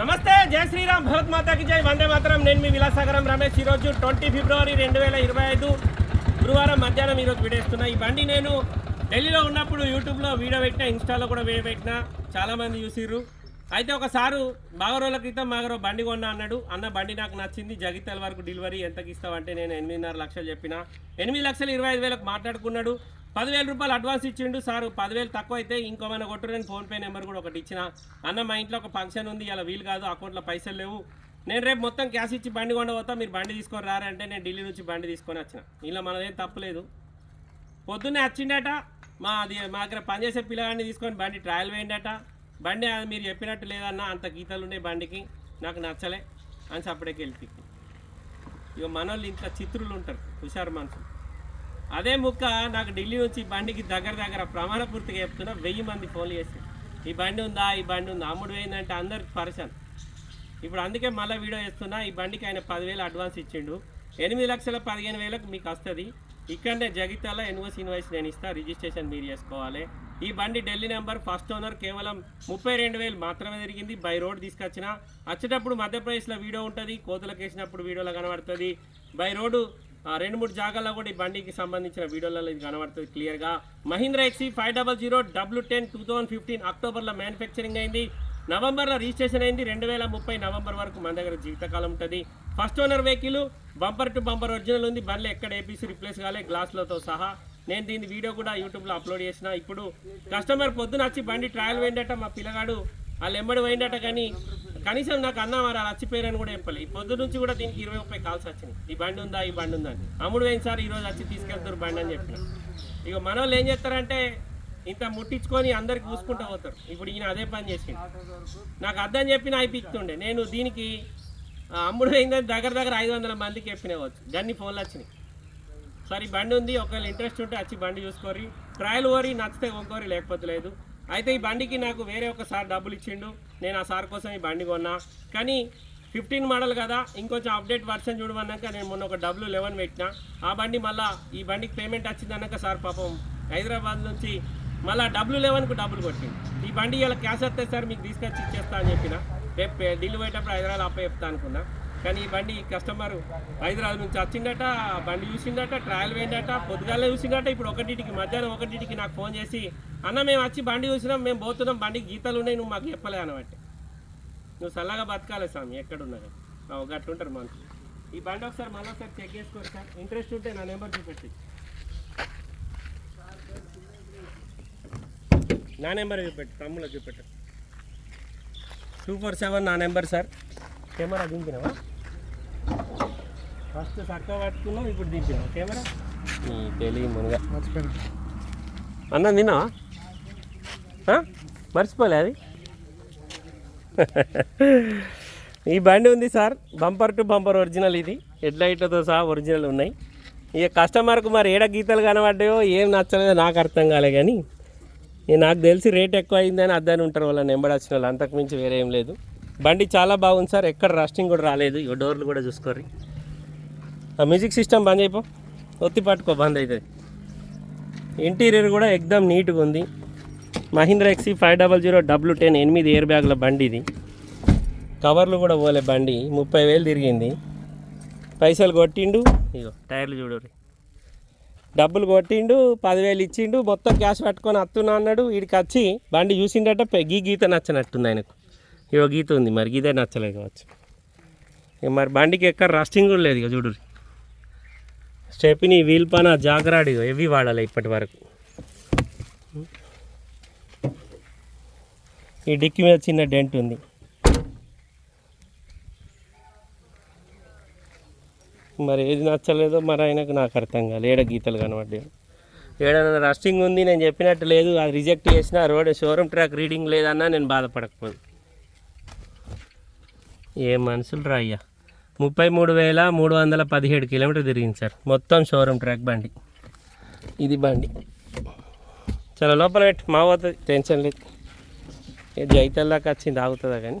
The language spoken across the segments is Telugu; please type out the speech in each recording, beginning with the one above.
నమస్తే జై శ్రీరామ్ భరత్ మాతాకి జై. వందే మాత్రం. నేను మీ విలాసాగరం రమేష్. ఈరోజు ట్వంటీ ఫిబ్రవరి రెండు వేల ఇరవై ఐదు గురువారం మధ్యాహ్నం ఈరోజు వీడియో ఈ బండి నేను ఢిల్లీలో ఉన్నప్పుడు యూట్యూబ్లో వీడియో పెట్టినా ఇన్స్టాలో కూడా వీడియో పెట్టినా. చాలామంది చూసిర్రు. అయితే ఒకసారి బాగా రోజుల క్రితం మాగరో బండి కొన్నా అన్నాడు. అన్న బండి నాకు నచ్చింది. జగిత్యాల వరకు డెలివరీ ఎంతకి ఇస్తావంటే నేను ఎనిమిదిన్నర లక్షలు చెప్పిన. ఎనిమిది లక్షలు ఇరవై ఐదు వేలకు మాట్లాడుకున్నాడు. పదివేల రూపాయలు అడ్వాన్స్ ఇచ్చిండు సార్. పదివేలు తక్కువ అయితే ఇంకో మన కొట్టురని ఫోన్పే నెంబర్ కూడా ఒకటి ఇచ్చిన. అన్న మా ఇంట్లో ఒక ఫంక్షన్ ఉంది ఇలా వీలు కాదు అకౌంట్లో పైసలు లేవు. నేను రేపు మొత్తం క్యాష్ ఇచ్చి బండి కొండ పోతా మీరు బండి తీసుకొని రారంటే నేను ఢిల్లీ నుంచి బండి తీసుకొని వచ్చిన. ఇలా మనదేం తప్పలేదు పొద్దున్నే వచ్చిండట మా అది మా దగ్గర పనిచేసే పిల్లగాడిని తీసుకొని బండి ట్రయల్ వేయండట బండి అది మీరు చెప్పినట్టు లేదన్న అంత గీతలు ఉన్నాయి బండికి నాకు నచ్చలే. అని సపరేట్కి వెళ్ళిపోయి ఇక మనోళ్ళు ఇంత చిత్రులు ఉంటారు హుషారు మనుషులు అదే ముక్క నాకు ఢిల్లీ నుంచి బండికి దగ్గర దగ్గర ప్రమాణ పూర్తిగా చెప్తున్నా వెయ్యి మంది ఫోన్లు చేసి ఈ బండి ఉందా? ఈ బండి ఉందా? అమ్ముడు పోయిందంటే అందరికి పరిశాన్ ఇప్పుడు అందుకే మళ్ళీ వీడియో చేస్తున్నా ఈ బండికి ఆయన పదివేలు అడ్వాన్స్ ఇచ్చిండు. ఎనిమిది లక్షల పదిహేను వేలకు మీకు వస్తుంది. ఇక్కడనే జగిత్యాల ఎన్ఓసి ఇన్వాయిస్ నేను ఇస్తా రిజిస్ట్రేషన్ మీరు చేసుకోవాలి. ఈ బండి ఢిల్లీ నెంబర్ ఫస్ట్ ఓనర్ కేవలం ముప్పై రెండు వేలు మాత్రమే జరిగింది బై రోడ్ తీసుకొచ్చిన. వచ్చేటప్పుడు మధ్యప్రదేశ్లో వీడియో ఉంటుంది కోతులకు వేసినప్పుడు వీడియోలో కనబడుతుంది. బై రోడ్డు రెండు మూడు జాగాల్లో కూడా ఈ బండికి సంబంధించిన వీడియోలలో ఇది కనబడుతుంది క్లియర్గా. Mahindra ఎక్సీ five double zero W ten two thousand fifteen అక్టోబర్లో మ్యానుఫ్యాక్చరింగ్ అయింది. నవంబర్లో రిజిస్ట్రేషన్ అయింది. రెండు వేల ముప్పై నవంబర్ వరకు మన దగ్గర జీవితకాలం ఉంటుంది. First owner vehicle bumper to bumper original ఉంది. బండ్లు ఎక్కడ ఏపీసీ రిప్లేస్ కాలే గ్లాస్లతో సహా. నేను దీని వీడియో కూడా యూట్యూబ్లో అప్లోడ్ చేసిన. ఇప్పుడు కస్టమర్ పొద్దున వచ్చి బండి ట్రయల్ పోయిందట మా పిల్లగాడు వాళ్ళు ఎంబడి పోయిందట కానీ కనీసం నాకు అన్న మరి అలా వచ్చిపోయారని కూడా చెప్పలే ఈ పొద్దు నుంచి కూడా దీనికి ఇరవై ముప్పై కాల్స్ వచ్చినాయి. ఈ బండి ఉందా ఈ బండి ఉందా అని. అమ్ముడు పోయింది సార్ ఈరోజు వచ్చి తీసుకెళ్తారు బండి అని చెప్పిన. ఇక మన వాళ్ళు ఏం చేస్తారంటే ఇంత ముట్టించుకొని అందరికి చూసుకుంటూ పోతారు. ఇప్పుడు ఈయన అదే పని చేసిండు. నాకు అర్థం చెప్పిన అయిపిస్తుండే. నేను దీనికి అమ్ముడు అయిందని దగ్గర దగ్గర ఐదు వందల మందికి చెప్పినవచ్చు దాన్ని ఫోన్లు వచ్చినాయి. సరే ఈ బండి ఉంది ఒకవేళ ఇంట్రెస్ట్ ఉంటే వచ్చి బండి చూసుకోరి ట్రయల్ ఓరి నచ్చితే ఒక్కోరి లేకపోతే లేదు. అయితే ఈ బండికి నాకు వేరే ఒక సార్ డబ్బులు ఇచ్చిండు. నేను ఆ సార్ కోసం ఈ బండి కొన్నా. కానీ ఫిఫ్టీన్ మోడల్ కదా ఇంకొంచెం అప్డేట్ వర్షన్ చూడమన్నాక నేను మొన్న ఒక డబ్ల్యూ లెవెన్ పెట్టిన. ఆ బండి మళ్ళీ ఈ బండికి పేమెంట్ వచ్చిందన్నాక సార్ పాపం హైదరాబాద్ నుంచి మళ్ళీ డబ్ల్యూ లెవెన్కు డబ్బులు కొట్టింది ఈ బండి ఇలా క్యాష్ వస్తే సార్ మీకు తీసుకొచ్చి ఇచ్చేస్తా అని చెప్పిన. రేపు ఢిల్లీ పోయేటప్పుడు హైదరాబాద్ అప్ప చెప్తా అనుకున్నా. కానీ ఈ బండి కస్టమర్ హైదరాబాద్ నుంచి వచ్చిండట బండి చూసిండట ట్రయల్ పోయిందట పొద్దుగాలే చూసిండట ఇప్పుడు ఒకటింటికి మధ్యాహ్నం ఒకటింటికి నాకు ఫోన్ చేసి అన్న మేము వచ్చి బండి చూసినాం మేము పోతున్నాం బండికి గీతలు ఉన్నాయి నువ్వు మాకు చెప్పలే అనబట్టి. నువ్వు చల్లగా బతకాలి స్వామి ఎక్కడున్నా గట్టు ఉంటారు మనసు ఈ బండి ఒకసారి మళ్ళీ ఒకసారి చెక్ చేసుకోరు సార్ ఇంట్రెస్ట్ ఉంటే నా నెంబర్ చూపెట్టి. నా నెంబర్ చూపెట్టు తమ్ములో చూపెట్టు. టూ ఫోర్ సెవెన్ నా నెంబర్ సార్. కెమెరా దింపినావా? ఫస్ట్ చక్కగా పట్టుకున్నావు ఇప్పుడు దింపినావా కెమెరా? నీ తెలివి మునుగా. అన్నం తిన్నావా? మర్చిపోలే అది? ఈ బండి ఉంది sir bumper to bumper original ఇది. హెడ్ లైట్లతో సహా ఒరిజినల్ ఉన్నాయి. ఇక కస్టమర్కు మరి ఏడ గీతలు కనబడ్డాయో ఏం నచ్చలేదో నాకు అర్థం కాలే కానీ నాకు తెలిసి రేట్ ఎక్కువ అయిందని అద్దని ఉంటారు వాళ్ళ నెంబర్ వచ్చిన వాళ్ళు. అంతకు మించి వేరే ఏం లేదు. బండి చాలా బాగుంది సార్ ఎక్కడ రస్టింగ్ కూడా రాలేదు. ఇక డోర్లు కూడా చూసుకోర్రి. ఆ మ్యూజిక్ సిస్టమ్ బంద్ అయిపో. ఒత్తి పట్టుకో బంద్ అవుతుంది ఇంటీరియర్ కూడా ఎక్దమ్ నీట్గా ఉంది. Mahindra ఎక్సీ five double zero W ten ఎనిమిది ఎయిర్ బ్యాగ్ల బండి ఇది. కవర్లు కూడా పోలే బండి ముప్పై వేలు తిరిగింది. పైసలు కొట్టిండు ఇగో టైర్లు చూడు డబ్బులు కొట్టిండు పదివేలు ఇచ్చిండు మొత్తం క్యాష్ పట్టుకొని వస్తున్నా అన్నాడు. వీడికి వచ్చి బండి చూసిండట గీ గీత నచ్చనట్టుంది ఆయనకు. ఇగో గీత ఉంది మరి గీతే నచ్చలేదు కావచ్చు. ఇక మరి బండికి ఎక్కడ రస్టింగ్ కూడా లేదు ఇక చూడు స్టెప్ని వీల్పాన పైన జాగరాడు ఎవి వాడాలి ఇప్పటి వరకు? ఈ డిక్కి మీద చిన్న డెంట్ ఉంది. మరి ఏది నచ్చలేదో మరి ఆయనకు నాకు అర్థం కాలేదు ఏడ గీతలు కనబడ్డాయి. ఏడైనా రస్టింగ్ ఉంది నేను చెప్పినట్టు లేదు. అది రిజెక్ట్ చేసిన రోడ్ షోరూమ్ ట్రాక్ రీడింగ్ లేదన్నా నేను బాధపడకపోదు. ఏ మనుషులు రా అయ్యా. ముప్పై మూడు వేల మూడు వందల పదిహేడు కిలోమీటర్ తిరిగింది సార్. మొత్తం షోరూమ్ ట్రాక్ బండి. ఇది బండి. చాలా లోపల పెట్టి మా పోతుంది టెన్షన్ లేదు. ఏ జైతల్ వచ్చింది ఆగుతుందా కానీ.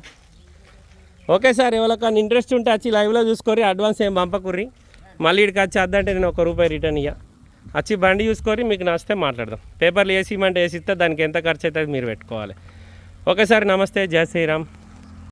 ఓకే సార్ ఎవరికన్నా ఇంట్రెస్ట్ ఉంటే వచ్చి లైవ్లో చూసుకొని అడ్వాన్స్ ఏం పంపకుర్రి. మళ్ళీ ఇక్కడికి వచ్చి వద్దంటే నేను ఒక రూపాయి రిటర్న్ ఇయ్య. వచ్చి బండి చూసుకొని మీకు నచ్చితే మాట్లాడదాం. పేపర్లు వేసి ఇమ్మంటే వేసి ఇస్తే దానికి ఎంత ఖర్చు అవుతుంది మీరు పెట్టుకోవాలి. ఓకే సార్ నమస్తే జై శ్రీరామ్.